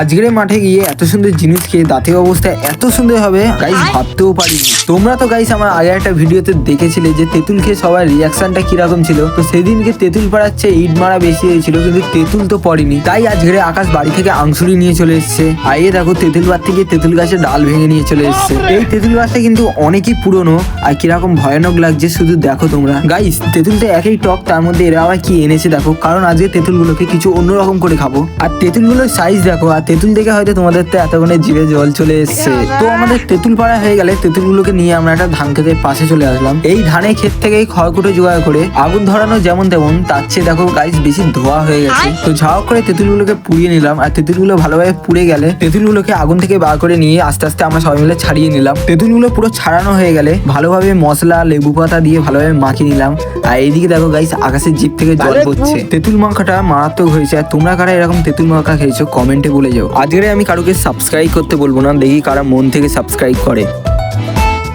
আজকের মাঠে গিয়ে এত সুন্দর জিনিস খেয়ে দাঁতের অবস্থা এত সুন্দর হবে গাইজ ভাবতেও পারিনি। তোমরা তো গাইস আমার আগে একটা ভিডিওতে দেখেছিলে যে তেঁতুল খেয়ে সবার রিয়াকশনটা কীরকম ছিল? তো সেদিনকে তেঁতুল পাড়ার চেয়ে ইট মারা বেশি হয়েছিল, কিন্তু তেঁতুল তো পড়েনি। তাই আজকের আকাশ বাড়ি থেকে আংশুরি নিয়ে চলে এসেছে। আইয়ে দেখো, তেঁতুল পাড় থেকে তেঁতুল গাছের ডাল ভেঙে নিয়ে চলে এসেছে। এই তেঁতুল গাছটা কিন্তু অনেকই পুরনো আর কীরকম ভয়ানক লাগছে, শুধু দেখো তোমরা। গাইস তেঁতুলটা একই টক, তার মধ্যে এরা আবার কি এনেছে দেখো। কারণ আজকে তেঁতুলগুলোকে কিছু অন্যরকম করে খাব। আর তেঁতুলগুলোর সাইজ দেখো, আর তেঁতুল দেখে হয়তো তোমাদের তো এতক্ষণে জিভে জল চলে এসছে। তো আমাদের তেঁতুল পাড়া হয়ে গেলে তেঁতুলগুলোকে নিয়ে আমরা একটা ধান ক্ষেতের পাশে চলে আসলাম। এই ধানের ক্ষেত থেকেই খড়কুটো জোগাড় করে আগুন ধরানো যেমন তেমন তার চেয়ে দেখো গাইস বেশি ধোয়া হয়ে গেছে। তো ঝাও করে তেঁতুলগুলোকে পুড়িয়ে নিলাম আর তেঁতুলগুলো ভালোভাবে পুড়ে গেলে তেঁতুলগুলোকে আগুন থেকে বার করে নিয়ে আস্তে আস্তে আমরা সবাই মিলে ছাড়িয়ে নিলাম। তেঁতুলগুলো পুরো ছাড়ানো হয়ে গেলে ভালোভাবে মশলা লেবু পাতা দিয়ে ভালোভাবে মাখিয়ে নিলাম। আর এইদিকে দেখো গাইস আকাশের জিপ থেকে জল পড়ছে। তেঁতুল মাখাটা মারাত্মক হয়েছে। আর তোমরা কারা এরকম তেঁতুল মাখা খেয়েছো কমেন্টে বলে যাও। আজকে আমি কারোকে সাবস্ক্রাইব করতে বলব না দেখি কারা মন থেকে সাবস্ক্রাইব করে।